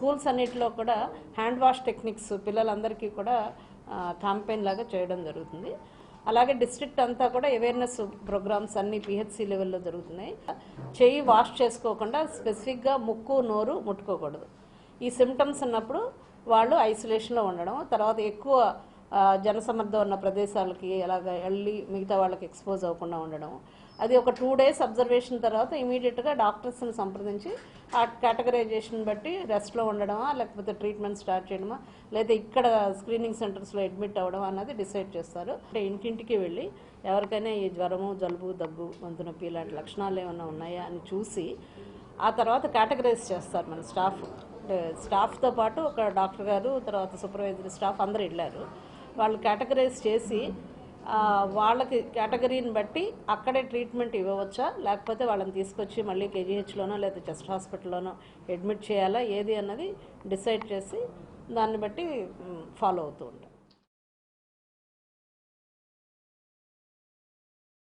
Schools అన్నిటిలో కూడా hand wash techniques పిల్లలందరికీ కూడా క్యాంపెయిన్ లాగా చేయడం జరుగుతుంది. అలాగే డిస్ట్రిక్ట్ అంతా కూడా అవేర్నెస్ ప్రోగ్రామ్స్ అన్ని పిహెచ్సి లెవెల్లో జరుగుతున్నాయి. చెయ్యి వాష్ చేసుకోకుండా స్పెసిఫిక్గా ముక్కు నోరు ముట్టుకోకూడదు. ఈ సిమ్టమ్స్ ఉన్నప్పుడు వాళ్ళు ఐసోలేషన్లో ఉండడం తర్వాత ఎక్కువ జనసమ్మర్దం ఉన్న ప్రదేశాలకి ఎలాగ వెళ్ళి మిగతా వాళ్ళకి ఎక్స్పోజ్ అవ్వకుండా ఉండడం. అది ఒక టూ డేస్ అబ్జర్వేషన్ తర్వాత ఇమీడియట్గా డాక్టర్స్ని సంప్రదించి ఆ కేటగరైజేషన్ బట్టి రెస్ట్లో ఉండడమా లేకపోతే ట్రీట్మెంట్ స్టార్ట్ చేయడమా లేదా ఇక్కడ స్క్రీనింగ్ సెంటర్స్లో అడ్మిట్ అవ్వడం అన్నది డిసైడ్ చేస్తారు. అంటే ఇంటింటికి వెళ్ళి ఎవరికైనా ఈ జ్వరము జలుబు దగ్గు గొంతు నొప్పి ఇలాంటి లక్షణాలు ఏమైనా ఉన్నాయా అని చూసి ఆ తర్వాత కేటగరైజ్ చేస్తారు మన స్టాఫ్. అంటే స్టాఫ్తో పాటు ఒక డాక్టర్ గారు తర్వాత సూపర్వైజర్ స్టాఫ్ అందరు వెళ్ళారు. వాళ్ళు కేటగరైజ్ చేసి వాళ్ళకి కేటగిరీని బట్టి అక్కడే ట్రీట్మెంట్ ఇవ్వవచ్చా? లేకపోతే వాళ్ళని తీసుకొచ్చి మళ్ళీ కేజీహెచ్లోనో లేదా చెస్ట్ హాస్పిటల్లోనో అడ్మిట్ చేయాలా? ఏది అన్నది డిసైడ్ చేసి దాన్ని బట్టి ఫాలో అవుతూ ఉంటాం.